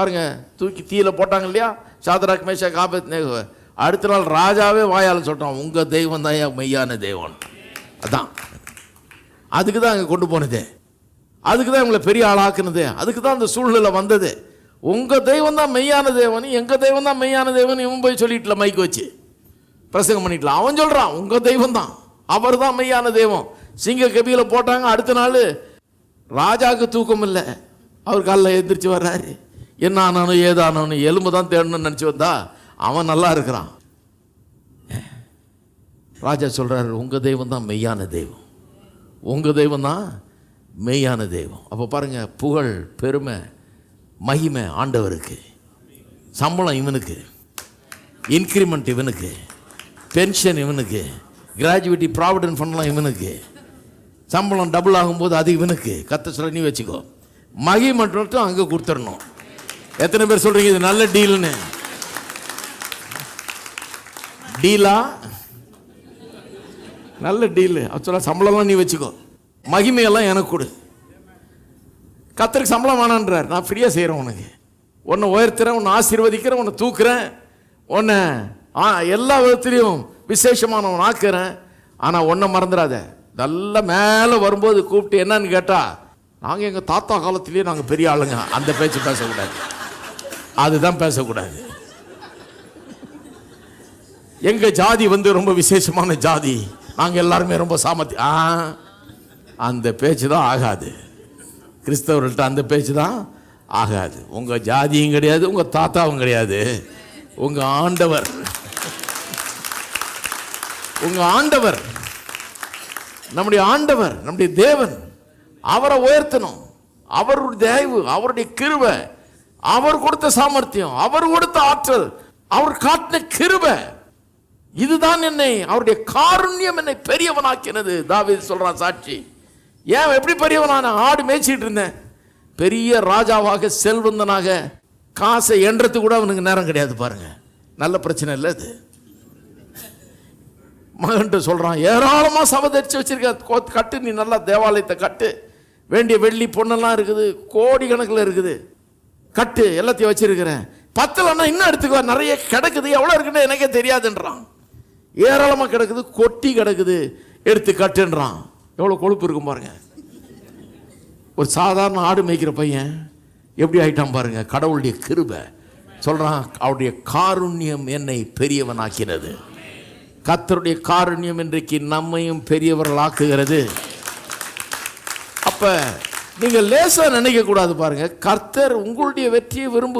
பாருங்க தூக்கி தீயில போட்டாங்க இல்லையா? சாதராக் மேஷா காபத் நேகுவ அடுத்த நாள் ராஜாவே வாயால் சொல்கிறான் உங்கள் தெய்வம் தான் என் மெய்யான தெய்வம். அதான். அதுக்கு தான் அங்கே கொண்டு போனது. அதுக்கு தான் இவங்களை பெரிய ஆளாக்குனது அதுக்கு தான் அந்த சூழ்நிலை வந்தது. உங்கள் தெய்வம் தான் மெய்யான தேவன் எங்கள் தெய்வம் தான் மெய்யான தேவன் இவன் போய் சொல்லிட்டல மைக் வச்சு. பிரசங்கம் பண்ணிட்டலாம் அவன் சொல்கிறான் உங்கள் தெய்வம் தான். அவர் தான் மெய்யான தெய்வம். சிங்க கபியில் போட்டாங்க அடுத்த நாள் ராஜாவுக்கு தூக்கம் இல்லை அவர் காலைல எந்திரிச்சு வர்றாரு. என்ன ஆனானு ஏதானு எலும்பு தான் தேடணும்னு நினச்சி வந்தா அவன் நல்லா இருக்கிறான். ராஜா சொல்கிறார் உங்கள் தெய்வம் தான் மெய்யான தெய்வம். உங்கள் தெய்வம் தான் மெய்யான தெய்வம். அப்போ பாருங்கள் புகழ் பெருமை மகிமை ஆண்டவருக்கு. சம்பளம் இவனுக்கு. இன்க்ரிமெண்ட் இவனுக்கு. பென்ஷன் இவனுக்கு. கிராஜுவேட்டி ப்ராவிடன்ட் ஃபண்ட்லாம் இவனுக்கு. சம்பளம் டபுள் ஆகும்போது அது இவனுக்கு. கத்த சொல்ல நீ வச்சுக்கோ. மகி மட்டும் அங்கே கொடுத்துடணும். எத்தனை பேர் சொல்றீங்க இது நல்ல டீல்னு? டீலா? நல்ல டீலு. ஆக்சுவலாக சம்பளம்லாம் நீ வச்சுக்கோ. மகிமையெல்லாம் எனக்கு கொடு. கத்தருக்கு சம்பளம் வேணான்றார். நான் ஃப்ரீயாக செய்கிறேன் உனக்கு. உன்னை உயர்த்துறேன் உன்னை ஆசீர்வதிக்கிறேன் உன்னை தூக்குறேன். உன்னை ஆ எல்லா விதத்துலேயும் விசேஷமானவன் ஆக்குறேன். ஆனால் ஒன்றை மறந்துடாத. நல்லா மேலே வரும்போது கூப்பிட்டு என்னன்னு கேட்டால் நாங்கள் எங்கள் தாத்தா காலத்திலேயே நாங்கள் பெரிய ஆளுங்க. அந்த பேச்சு பேசக்கூடாது. அதுதான் பேசக்கூடாது. எங்க ஜாதி வந்து ரொம்ப விசேஷமான ஜாதி. நாங்க எல்லாருமே ரொம்ப சாமர்த்தி ஆ அந்த பேச்சு தான் ஆகாது. கிறிஸ்தவர்கள்ட்ட அந்த பேச்சு தான் ஆகாது. உங்க ஜாதியும் கிடையாது உங்க தாத்தாவும் கிடையாது. உங்க ஆண்டவர். உங்க ஆண்டவர். நம்முடைய ஆண்டவர் நம்முடைய தேவன் அவரை உயர்த்தணும். அவருடைய தயவு அவருடைய கிருவை அவர் கொடுத்த சாமர்த்தியம் அவர் கொடுத்த ஆற்றல் அவர் காட்டின கிருபை. இதுதான் என்னை அவருடைய காருண்யம் என்னை பெரியவனாக்கினது தாவீது சொல்றான் சாட்சி. ஏன் எப்படி பெரியவனான? ஆடு மேய்ச்சிட்டு இருந்தேன். பெரிய ராஜாவாக செல்வந்தனாக காசை எண்றதுக்கு கூட அவனுக்கு நேரம் கிடையாது பாருங்க. நல்ல பிரச்சனை இல்லை அது. மகன்ட்டு சொல்கிறான் ஏராளமாக சபதரிச்சு வச்சிருக்க கோ- கட்டு நீ நல்லா தேவாலயத்தை கட்டு. வேண்டிய வெள்ளி பொண்ணெல்லாம் இருக்குது கோடி கணக்கில் இருக்குது. கட்டு எல்லாத்தையும் வச்சிருக்கிறேன். பத்தலன்னா இன்னும் எடுத்துக்கோ நிறைய கிடக்குது எவ்வளோ இருக்குன்னு எனக்கே தெரியாதுன்றான். ஏராளமாக கிடக்குது கொட்டி கிடக்குது எடுத்து கட்டுன்றான். எவ்வளோ கொழுப்பு இருக்கும் பாருங்க. ஒரு சாதாரண ஆடு மேய்க்கிற பையன் எப்படி ஆயிட்டான் பாருங்க கடவுளுடைய கிருபை. சொல்கிறான் அவருடைய காருண்யம் என்னை பெரியவனாக்கினது. கத்தருடைய காருண்யம் இன்றைக்கு நம்மையும் பெரியவர்களாக்குகிறது. அப்போ நீங்க லேசா நினைக்க கூடாது பாருங்க. கர்த்தர் உங்களுடைய வெற்றியை விரும்பு